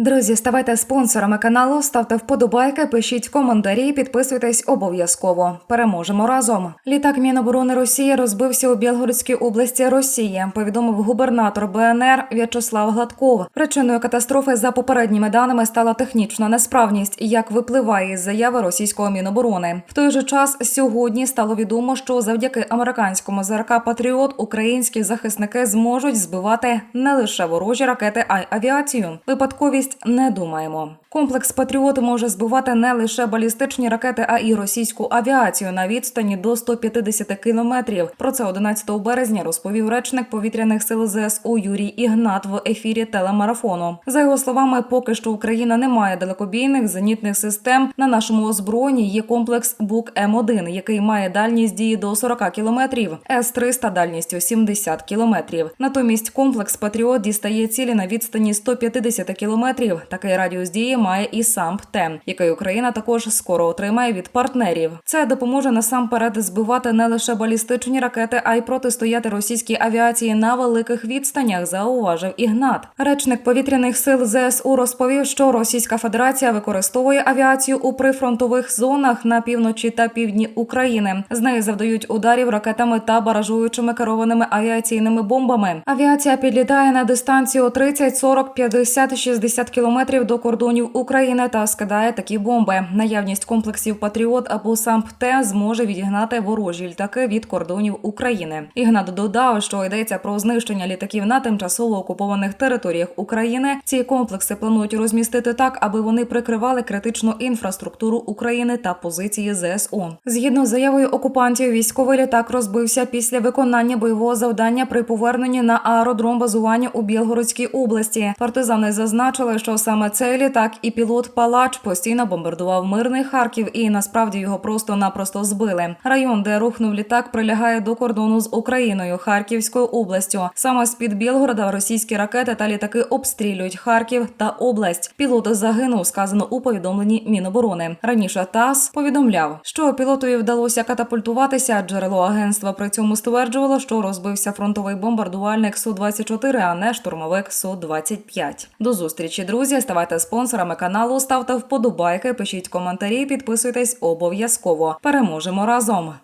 Друзі, ставайте спонсорами каналу, ставте вподобайки, пишіть коментарі, підписуйтесь обов'язково. Переможемо разом. Літак Міноборони Росії розбився у Білгородській області Росії. Повідомив губернатор БНР В'ячеслав Гладков. Причиною катастрофи за попередніми даними стала технічна несправність, як випливає із заяви російського міноборони. В той же час сьогодні стало відомо, що завдяки американському ЗРК Патріот українські захисники зможуть збивати не лише ворожі ракети, а й авіацію. Випадковість не думаємо. Комплекс Патріот може збивати не лише балістичні ракети, а й російську авіацію на відстані до 150 кілометрів. Про це 11 березня розповів речник повітряних сил ЗСУ Юрій Ігнат в ефірі телемарафону. За його словами, поки що Україна не має далекобійних зенітних систем. На нашому озброєнні є комплекс Бук М1, який має дальність дії до 40 кілометрів, С-300 дальністю 70 кілометрів. Натомість комплекс Патріот дістає цілі на відстані 150 кілометрів. Такий радіус дії має і сам ПТЕМ, який Україна також скоро отримає від партнерів. Це допоможе насамперед збивати не лише балістичні ракети, а й протистояти російській авіації на великих відстанях. Зауважив Ігнат. Речник повітряних сил ЗСУ розповів, що Російська Федерація використовує авіацію у прифронтових зонах на півночі та півдні України. З неї завдають ударів ракетами та баражуючими керованими авіаційними бомбами. Авіація підлітає на дистанцію 30, 40, 50, 60 кілометрів до кордонів України та скидає такі бомби. Наявність комплексів Патріот або сам ПТЕ зможе відігнати ворожі літаки від кордонів України. Ігнат додав, що йдеться про знищення літаків на тимчасово окупованих територіях України. Ці комплекси планують розмістити так, аби вони прикривали критичну інфраструктуру України та позиції ЗСУ. Згідно з заявою окупантів, військовий літак розбився після виконання бойового завдання при поверненні на аеродром базування у Білгородській області. Партизани зазначили, що саме цей літак і пілот Палач постійно бомбардував мирний Харків, і насправді його просто-напросто збили. Район, де рухнув літак, прилягає до кордону з Україною Харківською областю. Саме з під Білгорода російські ракети та літаки обстрілюють Харків та область. Пілот загинув, сказано у повідомленні Міноборони. Раніше ТАСС повідомляв, що пілотові вдалося катапультуватися. Джерело агентства при цьому стверджувало, що розбився фронтовий бомбардувальник Су 24 а не штурмовик Су 25 До зустрічі, друзі. Ставайте спонсорами каналу, ставте вподобайки, пишіть коментарі, підписуйтесь обов'язково. Переможемо разом.